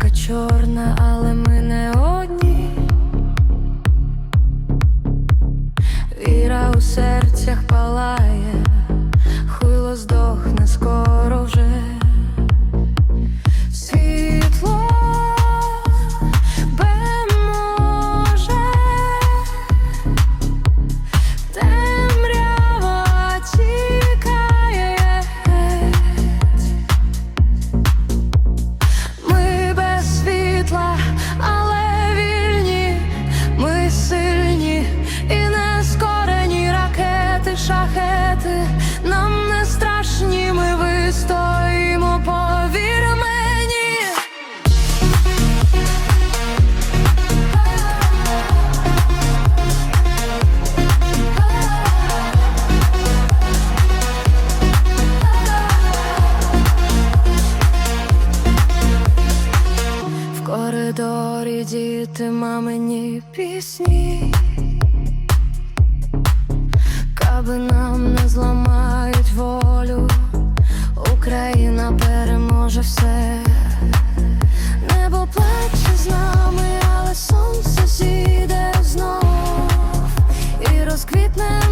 Доріжка чорна, але ми не одні. Віра у серцях палає, хуйло здохне коридорі діти мамині пісні, Каби нам не зламають волю, Україна переможе все. Небо плаче з нами, але сонце зійде знов, і розквітне